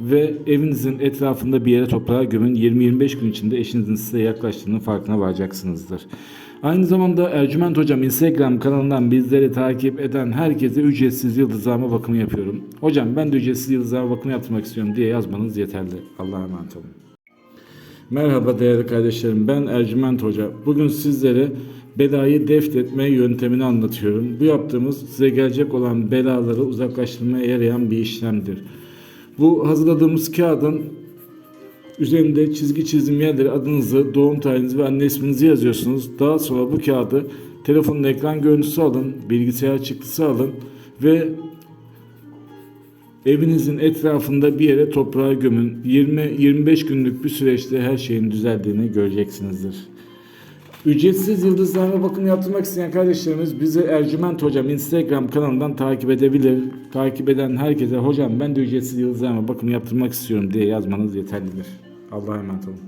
ve evinizin etrafında bir yere toprağa gömün. 20-25 gün içinde eşinizin size yaklaştığının farkına varacaksınızdır. Aynı zamanda Ercüment Hocam Instagram kanalından bizleri takip eden herkese ücretsiz yıldızlama bakımı yapıyorum. Hocam ben de ücretsiz yıldızlama bakımı yaptırmak istiyorum diye yazmanız yeterli. Allah'a emanet olun. Merhaba değerli kardeşlerim ben Ercüment Hoca. Bugün sizlere belayı defnetme yöntemini anlatıyorum. Bu yaptığımız size gelecek olan belaları uzaklaştırmaya yarayan bir işlemdir. Bu hazırladığımız kağıdın üzerinde çizgi çizim yerleri adınızı, doğum tarihinizi ve anne isminizi yazıyorsunuz. Daha sonra bu kağıdı telefonun ekran görüntüsü alın, bilgisayar çıktısı alın ve Evinizin etrafında bir yere toprağa gömün. 20-25 günlük bir süreçte her şeyin düzeldiğini göreceksinizdir. Ücretsiz yıldızlarına bakım yaptırmak isteyen kardeşlerimiz bizi Ercüment Hocam Instagram kanalından takip edebilir. Takip eden herkese hocam ben de ücretsiz yıldızlarına bakım yaptırmak istiyorum diye yazmanız yeterlidir. Allah'a emanet olun.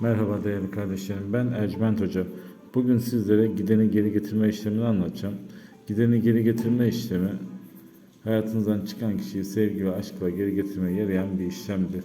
Merhaba değerli kardeşlerim ben Ercüment Hoca. Bugün sizlere gideni geri getirme işlemini anlatacağım. Gideni geri getirme işlemi hayatınızdan çıkan kişiyi sevgi ve aşkla geri getirmeye yarayan bir işlemdir.